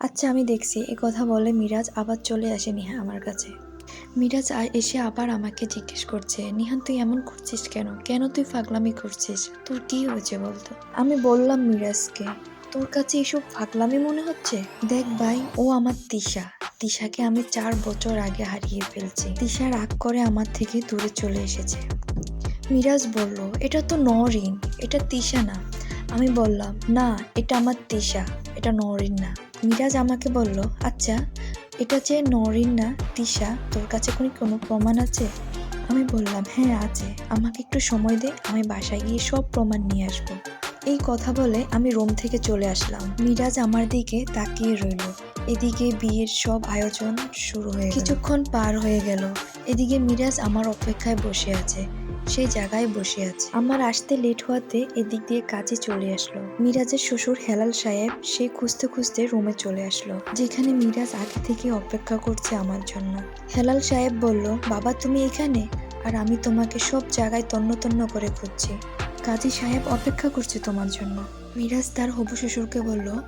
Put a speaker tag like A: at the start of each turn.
A: আচ্ছা আমি দেখছি। এ কথা বলে মিরাজ আবার চলে আসে নিহা আমার কাছে। মিরাজ এসে আবার আমাকে জিজ্ঞেস করছে নিহান তুই এমন করছিস কেন? কেন তুই ফাগলামি করছিস? তোর কি হয়েছে বলতো? আমি বললাম মিরাজকে, তোর কাছে এসব ফাগলামি মনে হচ্ছে? দেখ ভাই, ও আমার তিশা। তিশাকে আমি চার বছর আগে হারিয়ে ফেলছি। তিশা রাগ করে আমার থেকে দূরে চলে এসেছে। মিরাজ বলল, এটা তো নরিন এটা তিশা না। আমি বললাম, না, এটা আমার তিশা এটা নরিন না। মিরাজ আমাকে বলল আচ্ছা এটা যে নরিন না তিশা তোর কাছে কোনো কোনো প্রমাণ আছে? আমি বললাম হ্যাঁ আছে। আমাকে একটু সময় দে, আমি বাসায় গিয়ে সব প্রমাণ নিয়ে আসব। এই কথা বলে আমি রোম থেকে চলে আসলাম। মিরাজ আমার দিকে তাকিয়ে রইল। এদিকে বিয়ের সব আয়োজন শুরু হয়ে কিছুক্ষণ পার হয়ে গেল। এদিকে মিরাজ আমার অপেক্ষায় বসে আছে। সেই জায়গায় বসে আছে। আমার আসতে লেট হওয়াতে এদিক দিয়ে কাজে চলে আসলো। মিরাজের শ্বশুর হেলাল সাহেব, সে খুঁজতে খুঁজতে রুমে চলে আসলো। যেখানে মিরাজ আগে থেকে অপেক্ষা করছে আমার জন্য। হেলাল সাহেব বলল, বাবা, তুমি এখানে? আর আমি তোমাকে সব জায়গায় তন্ন তন্ন করে খুঁজছি। কাজী সাহেব অপেক্ষা করছে তোমার জন্য। মিরাজ তার হবু শ্বশুরকে বলল